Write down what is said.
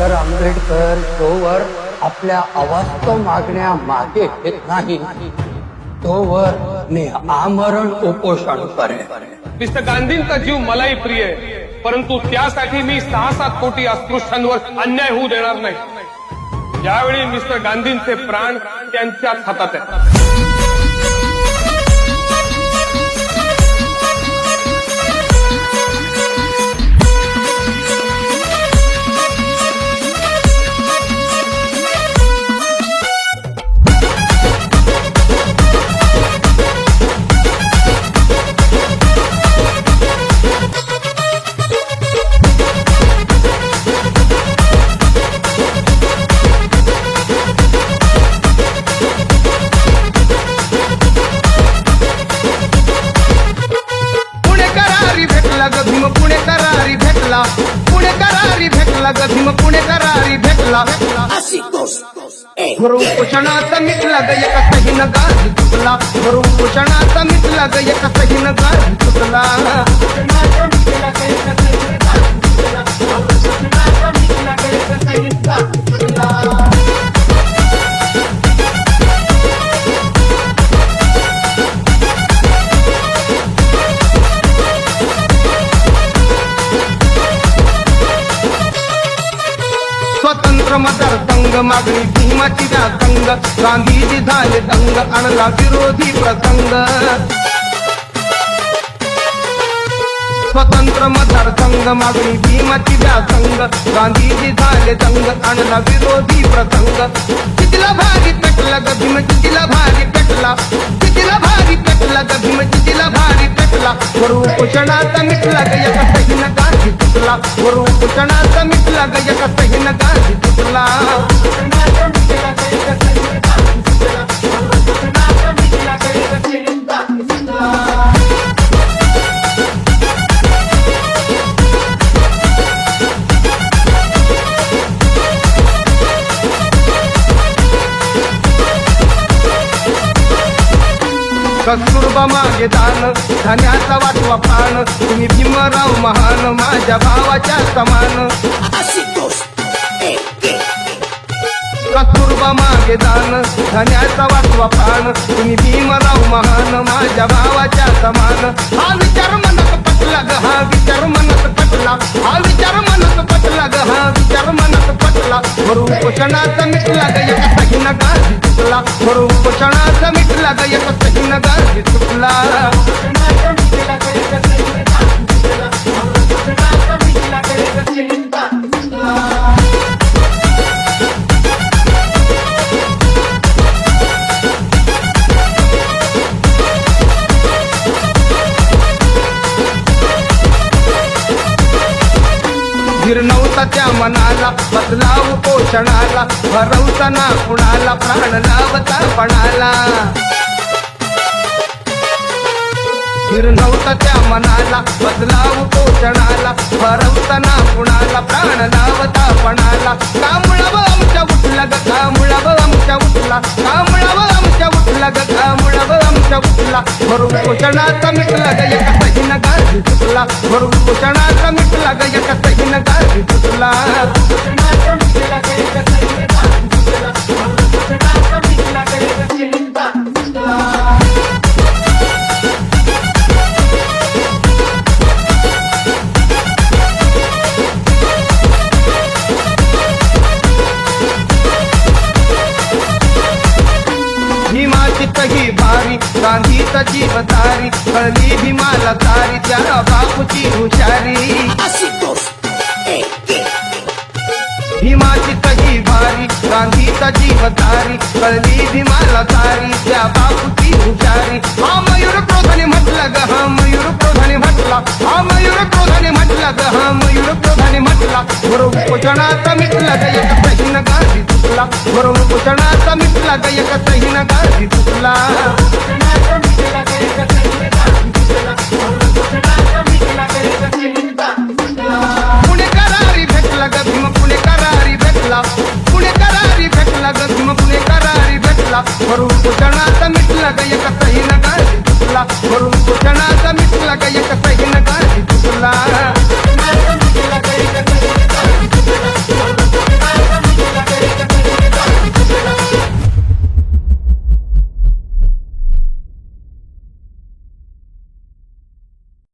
Doctor Ambedkar जोवर आपल्या अवास्तव मागण्या मागे घेत नाही. तोवर मी आमरण उपोषण करे मिस्टर गांधींचा जीव मलाही प्रिय आहे परंतु त्यासाठी मी सहा सात कोटी अस्पृश्यांवर अन्याय होऊ देणार नाही. यावेळी मिस्टर गांधींचे प्राण त्यांच्याच हातात आहेत. भेटला पुणे करारी भेटला. भरून पोषणाचा मिटला ग एका सहीन गाज तुटला भरून पोषणाचा मिटला ग एका सहीन गाज तुटला स्वतंत्र संघ मागणी भीमाची संघ गांधीजी झाले दंग आणला विरोधी प्रसंग. स्वतंत्र मतदार संघ, मागणी भीमाची संघ गांधीजी झाले दंग आणला विरोधी प्रसंग. कितीला भारी पेटला ग भीम, कितीला भारी पेटला? कितीला भारी पेटला ग भीम, कितीला भारी पेटला? वरू पोषणाचा मिटला ग एका सहीन गांधी तुटला. वरू पोषणाचा मिटला ग एका सहीन गांधी तुटला. कस्तुरबा मागे दान धन्याचा वाटवा प्राण. तुम्ही भीमराव महान माझ्या भावाच्या समान. कस्तुरबा मागे दान धन्याचा वाटवा प्राण. तुम्ही भीमराव महान माझ्या भावाच्या समान. हा विचार मनात पटला ग हा विचार मनात पटला. हा विचार मनात पटला ग हा विचार मनात पटला. भरून पोषणाचा मिटला ग एका सहीन गाजी तुटला भरून पोषणाचा मिटला ग एका गिरनवता त्या मनाला बदलाव पोषणाला भरवता ना कुणाला प्राण लावता पणाला गिरनवता त्या मनाला बदलाव पोषणाला भरवता ना कुणाला प्राण लावता पणाला कामुळाव आमच्या उठला ग कामुळाव आमच्या उठला कामुळाव आमच्या उठला ग कामुळाव आमच्या उठला. भरून पोषणाचा मिटला ग एका सहीन गाजी तुटला भरून पोषणाचा मिटला ग एका सहीन तुटला भीमाची तही भारी गांधीचा जीवतारी कळली भीमाला तारी त्या बापूची हुशारी. गांधीचा जीवतारी कळली भीमाला तारी त्या बापूची हुशारी हा मयूर क्रोधाने म्हटला ग हा मयूर क्रोधाने म्हटला हा मयूर क्रोधाने म्हटला ग हा मयूर क्रोधाने म्हटला बरोबर पोषणाचा मिटला ग एका सहीन गांधी तुटला बरोबर पोषणाचा मिटला ग एका सहीन गांधी तुटला दिसला काय कसही नका तुला वरून सूचना दिसला काय कसही नका तुला